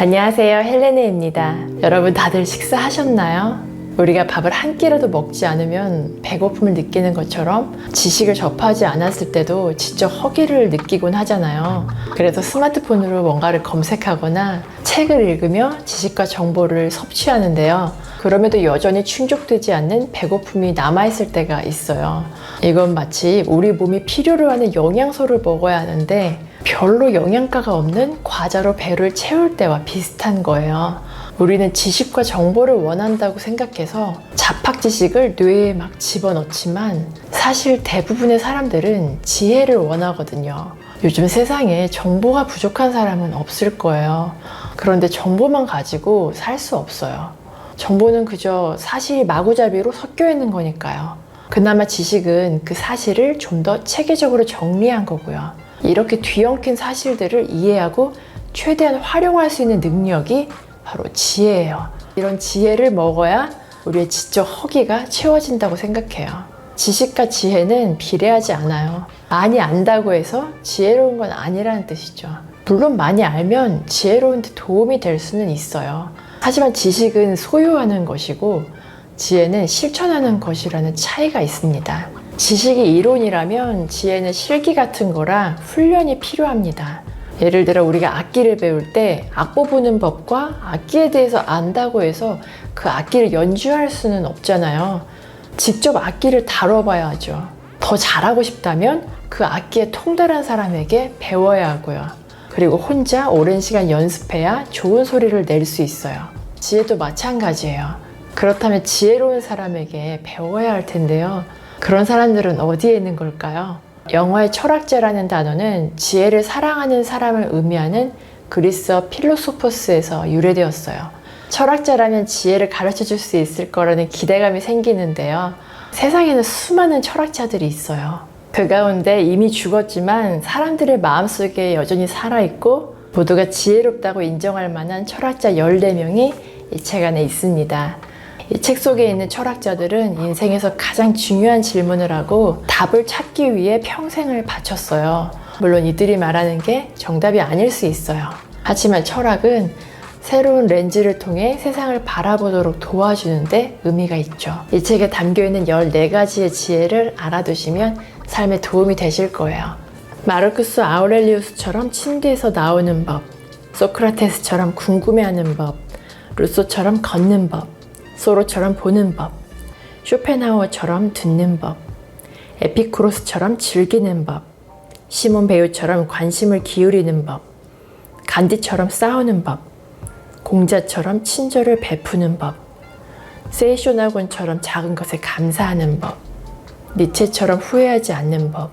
안녕하세요. 헬레네입니다. 여러분 다들 식사하셨나요? 우리가 밥을 한 끼라도 먹지 않으면 배고픔을 느끼는 것처럼 지식을 접하지 않았을 때도 지적 허기를 느끼곤 하잖아요. 그래서 스마트폰으로 뭔가를 검색하거나 책을 읽으며 지식과 정보를 섭취하는데요. 그럼에도 여전히 충족되지 않는 배고픔이 남아있을 때가 있어요. 이건 마치 우리 몸이 필요로 하는 영양소를 먹어야 하는데 별로 영양가가 없는 과자로 배를 채울 때와 비슷한 거예요. 우리는 지식과 정보를 원한다고 생각해서 잡학 지식을 뇌에 막 집어넣지만 사실 대부분의 사람들은 지혜를 원하거든요. 요즘 세상에 정보가 부족한 사람은 없을 거예요. 그런데 정보만 가지고 살 수 없어요. 정보는 그저 사실이 마구잡이로 섞여 있는 거니까요. 그나마 지식은 그 사실을 좀 더 체계적으로 정리한 거고요. 이렇게 뒤엉킨 사실들을 이해하고 최대한 활용할 수 있는 능력이 바로 지혜예요. 이런 지혜를 먹어야 우리의 지적 허기가 채워진다고 생각해요. 지식과 지혜는 비례하지 않아요. 많이 안다고 해서 지혜로운 건 아니라는 뜻이죠. 물론 많이 알면 지혜로운데 도움이 될 수는 있어요. 하지만 지식은 소유하는 것이고 지혜는 실천하는 것이라는 차이가 있습니다. 지식이 이론이라면 지혜는 실기 같은 거라 훈련이 필요합니다. 예를 들어 우리가 악기를 배울 때 악보 보는 법과 악기에 대해서 안다고 해서 그 악기를 연주할 수는 없잖아요. 직접 악기를 다뤄봐야 하죠. 더 잘하고 싶다면 그 악기에 통달한 사람에게 배워야 하고요. 그리고 혼자 오랜 시간 연습해야 좋은 소리를 낼 수 있어요. 지혜도 마찬가지예요. 그렇다면 지혜로운 사람에게 배워야 할 텐데요. 그런 사람들은 어디에 있는 걸까요? 영화의 철학자라는 단어는 지혜를 사랑하는 사람을 의미하는 그리스어 필로소포스에서 유래되었어요. 철학자라면 지혜를 가르쳐 줄 수 있을 거라는 기대감이 생기는데요. 세상에는 수많은 철학자들이 있어요. 그 가운데 이미 죽었지만 사람들의 마음속에 여전히 살아있고 모두가 지혜롭다고 인정할 만한 철학자 14명이 이 책 안에 있습니다. 이 책 속에 있는 철학자들은 인생에서 가장 중요한 질문을 하고 답을 찾기 위해 평생을 바쳤어요. 물론 이들이 말하는 게 정답이 아닐 수 있어요. 하지만 철학은 새로운 렌즈를 통해 세상을 바라보도록 도와주는데 의미가 있죠. 이 책에 담겨 있는 14가지의 지혜를 알아두시면 삶에 도움이 되실 거예요. 마르크스 아우렐리우스처럼 침대에서 나오는 법, 소크라테스처럼 궁금해하는 법, 루소처럼 걷는 법, 소로처럼 보는 법, 쇼펜하우어처럼 듣는 법, 에피쿠로스처럼 즐기는 법, 시몬 배우처럼 관심을 기울이는 법, 간디처럼 싸우는 법, 공자처럼 친절을 베푸는 법, 세이쇼나곤처럼 작은 것에 감사하는 법, 니체처럼 후회하지 않는 법,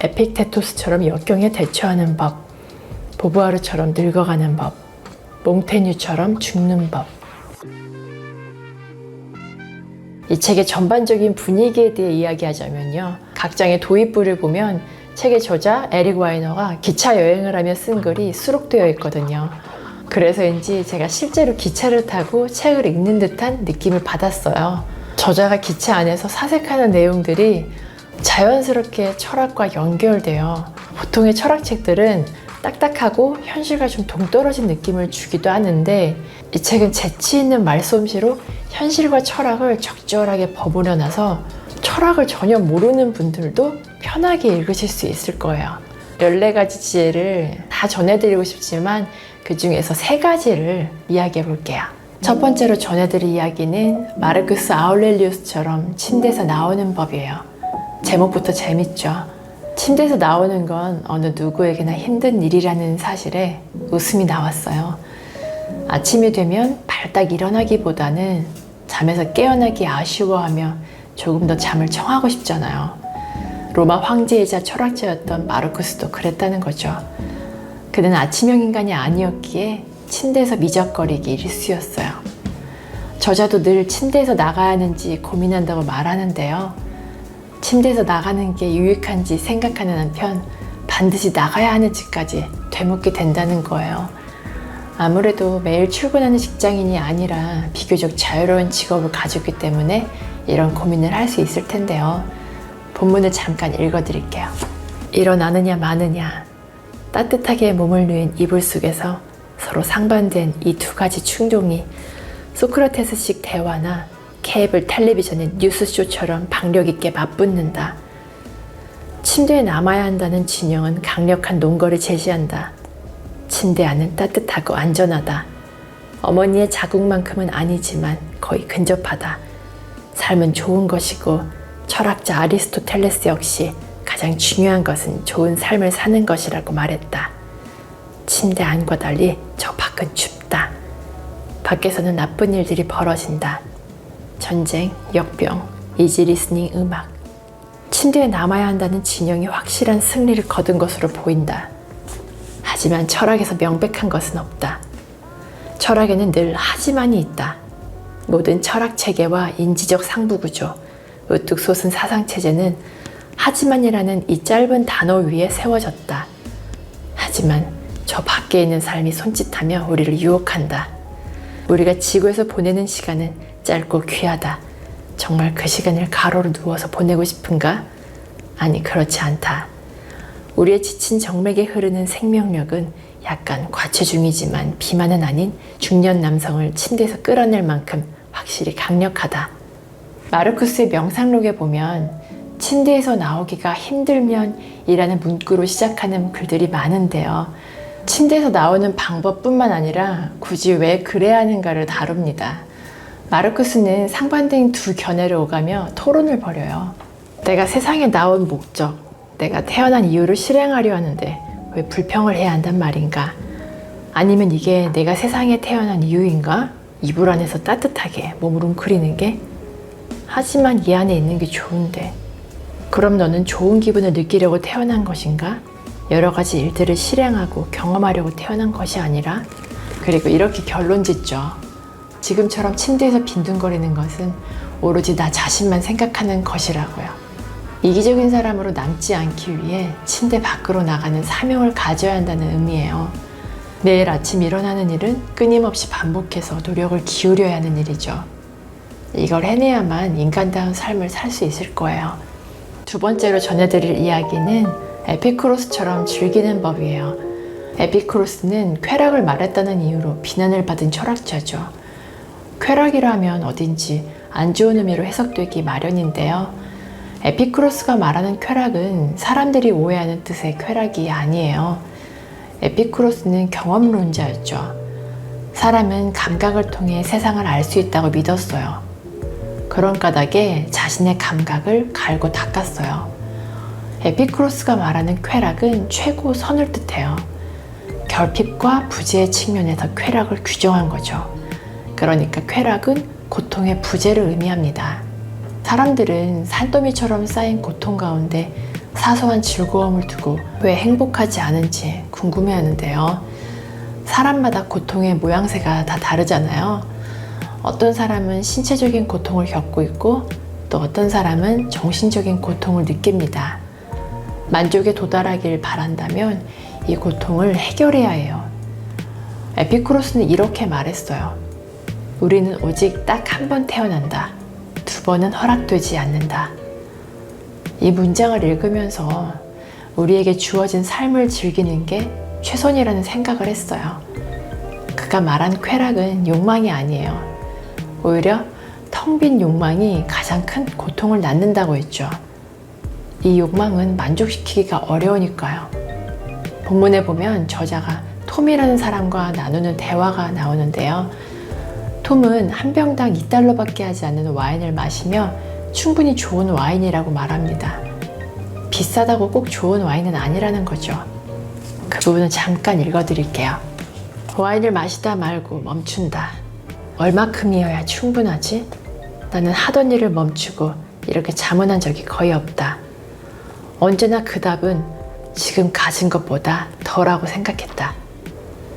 에픽테토스처럼 역경에 대처하는 법, 보부아르처럼 늙어가는 법, 몽테뉴처럼 죽는 법. 이 책의 전반적인 분위기에 대해 이야기하자면요. 각 장의 도입부를 보면 책의 저자 에릭 와이너가 기차 여행을 하며 쓴 글이 수록되어 있거든요. 그래서인지 제가 실제로 기차를 타고 책을 읽는 듯한 느낌을 받았어요. 저자가 기차 안에서 사색하는 내용들이 자연스럽게 철학과 연결돼요. 보통의 철학책들은 딱딱하고 현실과 좀 동떨어진 느낌을 주기도 하는데 이 책은 재치 있는 말솜씨로 현실과 철학을 적절하게 버무려 놔서 철학을 전혀 모르는 분들도 편하게 읽으실 수 있을 거예요. 14가지 지혜를 다 전해드리고 싶지만 그 중에서 세 가지를 이야기해 볼게요. 첫 번째로 전해드릴 이야기는 마르크스 아울렐리우스처럼 침대에서 나오는 법이에요. 제목부터 재밌죠? 침대에서 나오는 건 어느 누구에게나 힘든 일이라는 사실에 웃음이 나왔어요. 아침이 되면 발딱 일어나기보다는 잠에서 깨어나기 아쉬워하며 조금 더 잠을 청하고 싶잖아요. 로마 황제이자 철학자였던 마르쿠스도 그랬다는 거죠. 그는 아침형 인간이 아니었기에 침대에서 미적거리기 일쑤였어요. 저자도 늘 침대에서 나가야 하는지 고민한다고 말하는데요. 침대에서 나가는 게 유익한지 생각하는 한편 반드시 나가야 하는지까지 되묻게 된다는 거예요. 아무래도 매일 출근하는 직장인이 아니라 비교적 자유로운 직업을 가졌기 때문에 이런 고민을 할 수 있을 텐데요. 본문을 잠깐 읽어드릴게요. 일어나느냐 마느냐 따뜻하게 몸을 누인 이불 속에서 서로 상반된 이 두 가지 충동이 소크라테스식 대화나 케이블 텔레비전의 뉴스쇼처럼 박력 있게 맞붙는다. 침대에 남아야 한다는 진영은 강력한 논거를 제시한다. 침대 안은 따뜻하고 안전하다. 어머니의 자국만큼은 아니지만 거의 근접하다. 삶은 좋은 것이고 철학자 아리스토텔레스 역시 가장 중요한 것은 좋은 삶을 사는 것이라고 말했다. 침대 안과 달리 저 밖은 춥다. 밖에서는 나쁜 일들이 벌어진다. 전쟁, 역병, 이지 리스닝 음악. 침대에 남아야 한다는 진영이 확실한 승리를 거둔 것으로 보인다. 하지만 철학에서 명백한 것은 없다. 철학에는 늘 하지만이 있다. 모든 철학 체계와 인지적 상부 구조, 우뚝 솟은 사상 체제는 하지만이라는 이 짧은 단어 위에 세워졌다. 하지만 저 밖에 있는 삶이 손짓하며 우리를 유혹한다. 우리가 지구에서 보내는 시간은 짧고 귀하다. 정말 그 시간을 가로로 누워서 보내고 싶은가? 아니, 그렇지 않다. 우리의 지친 정맥에 흐르는 생명력은 약간 과체중이지만 비만은 아닌 중년 남성을 침대에서 끌어낼 만큼 확실히 강력하다. 마르쿠스의 명상록에 보면 침대에서 나오기가 힘들면 이라는 문구로 시작하는 글들이 많은데요. 침대에서 나오는 방법뿐만 아니라 굳이 왜 그래야 하는가를 다룹니다. 마르쿠스는 상반된 두 견해를 오가며 토론을 벌여요. 내가 세상에 나온 목적, 내가 태어난 이유를 실행하려 하는데 왜 불평을 해야 한단 말인가? 아니면 이게 내가 세상에 태어난 이유인가? 이불 안에서 따뜻하게 몸을 웅크리는 게? 하지만 이 안에 있는 게 좋은데. 그럼 너는 좋은 기분을 느끼려고 태어난 것인가? 여러 가지 일들을 실행하고 경험하려고 태어난 것이 아니라? 그리고 이렇게 결론 짓죠. 지금처럼 침대에서 빈둥거리는 것은 오로지 나 자신만 생각하는 것이라고요. 이기적인 사람으로 남지 않기 위해 침대 밖으로 나가는 사명을 가져야 한다는 의미예요. 매일 아침 일어나는 일은 끊임없이 반복해서 노력을 기울여야 하는 일이죠. 이걸 해내야만 인간다운 삶을 살 수 있을 거예요. 두 번째로 전해드릴 이야기는 에피크로스처럼 즐기는 법이에요. 에피크로스는 쾌락을 말했다는 이유로 비난을 받은 철학자죠. 쾌락이라면 어딘지 안 좋은 의미로 해석되기 마련인데요. 에피크로스가 말하는 쾌락은 사람들이 오해하는 뜻의 쾌락이 아니에요. 에피크로스는 경험론자였죠. 사람은 감각을 통해 세상을 알 수 있다고 믿었어요. 그런 까닭에 자신의 감각을 갈고 닦았어요. 에피크로스가 말하는 쾌락은 최고 선을 뜻해요. 결핍과 부재의 측면에서 쾌락을 규정한 거죠. 그러니까 쾌락은 고통의 부재를 의미합니다. 사람들은 산더미처럼 쌓인 고통 가운데 사소한 즐거움을 두고 왜 행복하지 않은지 궁금해 하는데요. 사람마다 고통의 모양새가 다 다르잖아요. 어떤 사람은 신체적인 고통을 겪고 있고 또 어떤 사람은 정신적인 고통을 느낍니다. 만족에 도달하길 바란다면 이 고통을 해결해야 해요. 에피쿠로스는 이렇게 말했어요. 우리는 오직 딱 한 번 태어난다. 두 번은 허락되지 않는다. 이 문장을 읽으면서 우리에게 주어진 삶을 즐기는 게 최선이라는 생각을 했어요. 그가 말한 쾌락은 욕망이 아니에요. 오히려 텅 빈 욕망이 가장 큰 고통을 낳는다고 했죠. 이 욕망은 만족시키기가 어려우니까요. 본문에 보면 저자가 톰이라는 사람과 나누는 대화가 나오는데요. 톰은 한 병당 2달러밖에 하지 않는 와인을 마시며 충분히 좋은 와인이라고 말합니다. 비싸다고 꼭 좋은 와인은 아니라는 거죠. 그 부분은 잠깐 읽어드릴게요. 와인을 마시다 말고 멈춘다. 얼마큼이어야 충분하지? 나는 하던 일을 멈추고 이렇게 자문한 적이 거의 없다. 언제나 그 답은 지금 가진 것보다 덜하고 생각했다.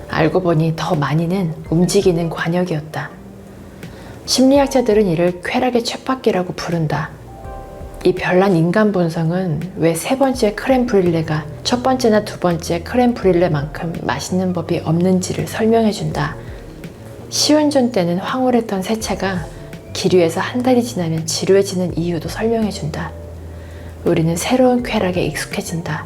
알고 보니 더 많이는 움직이는 관역이었다. 심리학자들은 이를 쾌락의 쳇바퀴라고 부른다. 이 별난 인간 본성은 왜 세 번째 크렘 브릴레가 첫 번째나 두 번째 크렘 브릴레만큼 맛있는 법이 없는지를 설명해 준다. 시운전 때는 황홀했던 세차가 기류에서 한 달이 지나면 지루해지는 이유도 설명해 준다. 우리는 새로운 쾌락에 익숙해진다.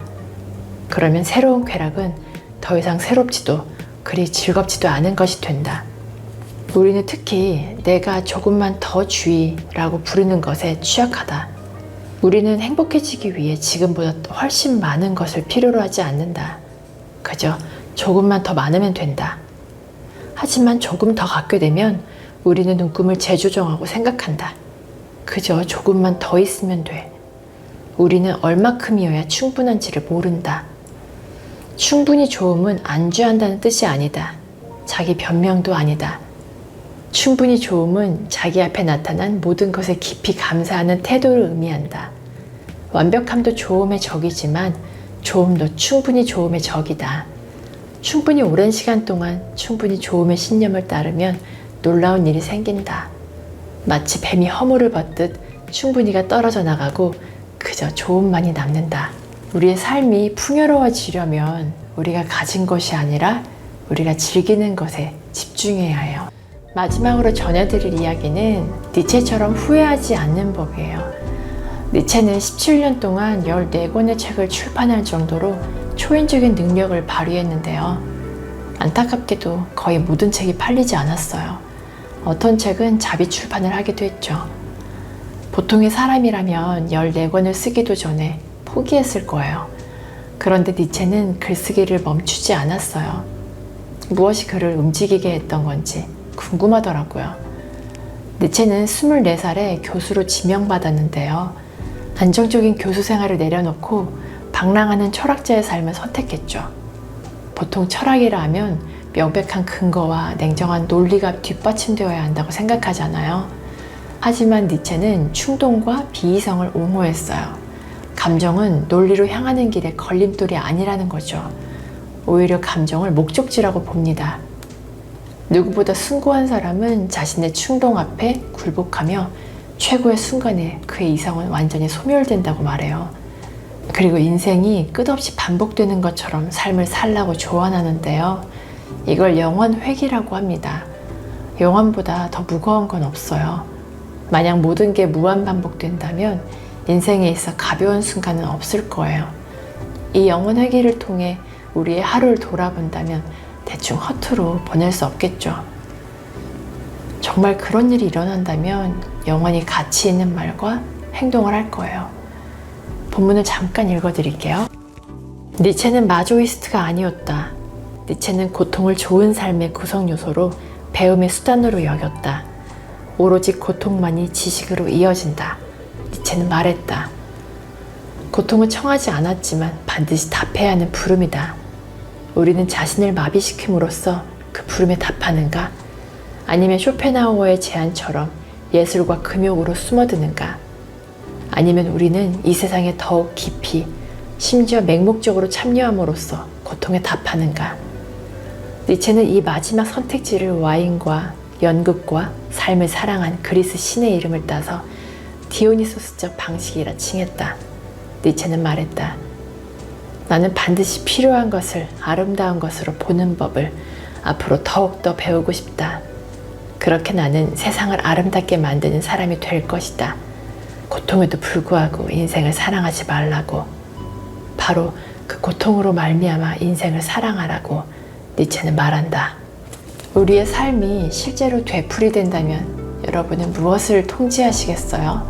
그러면 새로운 쾌락은 더 이상 새롭지도 그리 즐겁지도 않은 것이 된다. 우리는 특히 내가 조금만 더 주의라고 부르는 것에 취약하다. 우리는 행복해지기 위해 지금보다 훨씬 많은 것을 필요로 하지 않는다. 그저 조금만 더 많으면 된다. 하지만 조금 더 갖게 되면 우리는 눈금을 재조정하고 생각한다. 그저 조금만 더 있으면 돼. 우리는 얼마큼이어야 충분한지를 모른다. 충분히 좋음은 안주한다는 뜻이 아니다. 자기 변명도 아니다. 충분히 좋음은 자기 앞에 나타난 모든 것에 깊이 감사하는 태도를 의미한다. 완벽함도 좋음의 적이지만 좋음도 충분히 좋음의 적이다. 충분히 오랜 시간 동안 충분히 좋음의 신념을 따르면 놀라운 일이 생긴다. 마치 뱀이 허물을 벗듯 충분히가 떨어져 나가고 그저 좋음만이 남는다. 우리의 삶이 풍요로워지려면 우리가 가진 것이 아니라 우리가 즐기는 것에 집중해야 해요. 마지막으로 전해드릴 이야기는 니체처럼 후회하지 않는 법이에요. 니체는 17년 동안 14권의 책을 출판할 정도로 초인적인 능력을 발휘했는데요. 안타깝게도 거의 모든 책이 팔리지 않았어요. 어떤 책은 자비 출판을 하기도 했죠. 보통의 사람이라면 14권을 쓰기도 전에 포기했을 거예요. 그런데 니체는 글쓰기를 멈추지 않았어요. 무엇이 그를 움직이게 했던 건지 궁금하더라고요. 니체는 24살에 교수로 지명받았는데요. 안정적인 교수 생활을 내려놓고 방랑하는 철학자의 삶을 선택했죠. 보통 철학이라 하면 명백한 근거와 냉정한 논리가 뒷받침되어야 한다고 생각하잖아요. 하지만 니체는 충동과 비이성을 옹호했어요. 감정은 논리로 향하는 길에 걸림돌이 아니라는 거죠. 오히려 감정을 목적지라고 봅니다. 누구보다 숭고한 사람은 자신의 충동 앞에 굴복하며 최고의 순간에 그의 이성은 완전히 소멸된다고 말해요. 그리고 인생이 끝없이 반복되는 것처럼 삶을 살라고 조언하는데요. 이걸 영원 회귀라고 합니다. 영원보다 더 무거운 건 없어요. 만약 모든 게 무한 반복된다면 인생에 있어 가벼운 순간은 없을 거예요. 이 영원 회귀를 통해 우리의 하루를 돌아본다면 대충 허투루 보낼 수 없겠죠. 정말 그런 일이 일어난다면 영원히 가치 있는 말과 행동을 할 거예요. 본문을 잠깐 읽어드릴게요. 니체는 마조이스트가 아니었다. 니체는 고통을 좋은 삶의 구성 요소로 배움의 수단으로 여겼다. 오로지 고통만이 지식으로 이어진다. 니체는 말했다. 고통을 청하지 않았지만 반드시 답해야 하는 부름이다. 우리는 자신을 마비시킴으로써 그 부름에 답하는가? 아니면 쇼펜하우어의 제안처럼 예술과 금욕으로 숨어드는가? 아니면 우리는 이 세상에 더욱 깊이 심지어 맹목적으로 참여함으로써 고통에 답하는가? 니체는 이 마지막 선택지를 와인과 연극과 삶을 사랑한 그리스 신의 이름을 따서 디오니소스적 방식이라 칭했다. 니체는 말했다. 나는 반드시 필요한 것을 아름다운 것으로 보는 법을 앞으로 더욱더 배우고 싶다. 그렇게 나는 세상을 아름답게 만드는 사람이 될 것이다. 고통에도 불구하고 인생을 사랑하지 말라고. 바로 그 고통으로 말미암아 인생을 사랑하라고 니체는 말한다. 우리의 삶이 실제로 되풀이된다면 여러분은 무엇을 통제하시겠어요?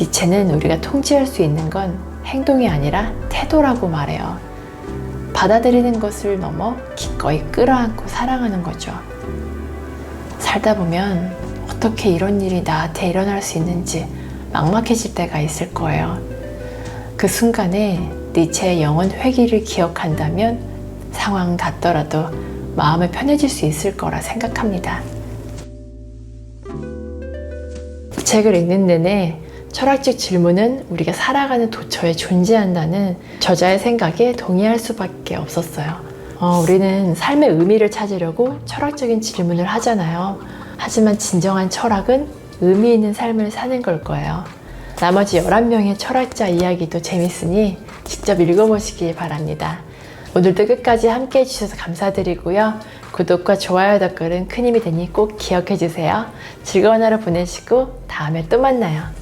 니체는 우리가 통제할 수 있는 건 행동이 아니라 태도라고 말해요. 받아들이는 것을 넘어 기꺼이 끌어안고 사랑하는 거죠. 살다 보면 어떻게 이런 일이 나한테 일어날 수 있는지 막막해질 때가 있을 거예요. 그 순간에 니체의 영원 회귀를 기억한다면 상황 같더라도 마음이 편해질 수 있을 거라 생각합니다. 책을 읽는 내내 철학적 질문은 우리가 살아가는 도처에 존재한다는 저자의 생각에 동의할 수밖에 없었어요. 어, 우리는 삶의 의미를 찾으려고 철학적인 질문을 하잖아요. 하지만 진정한 철학은 의미 있는 삶을 사는 걸 거예요. 나머지 11명의 철학자 이야기도 재밌으니 직접 읽어보시기 바랍니다. 오늘도 끝까지 함께 해주셔서 감사드리고요. 구독과 좋아요 댓글은 큰 힘이 되니 꼭 기억해 주세요. 즐거운 하루 보내시고 다음에 또 만나요.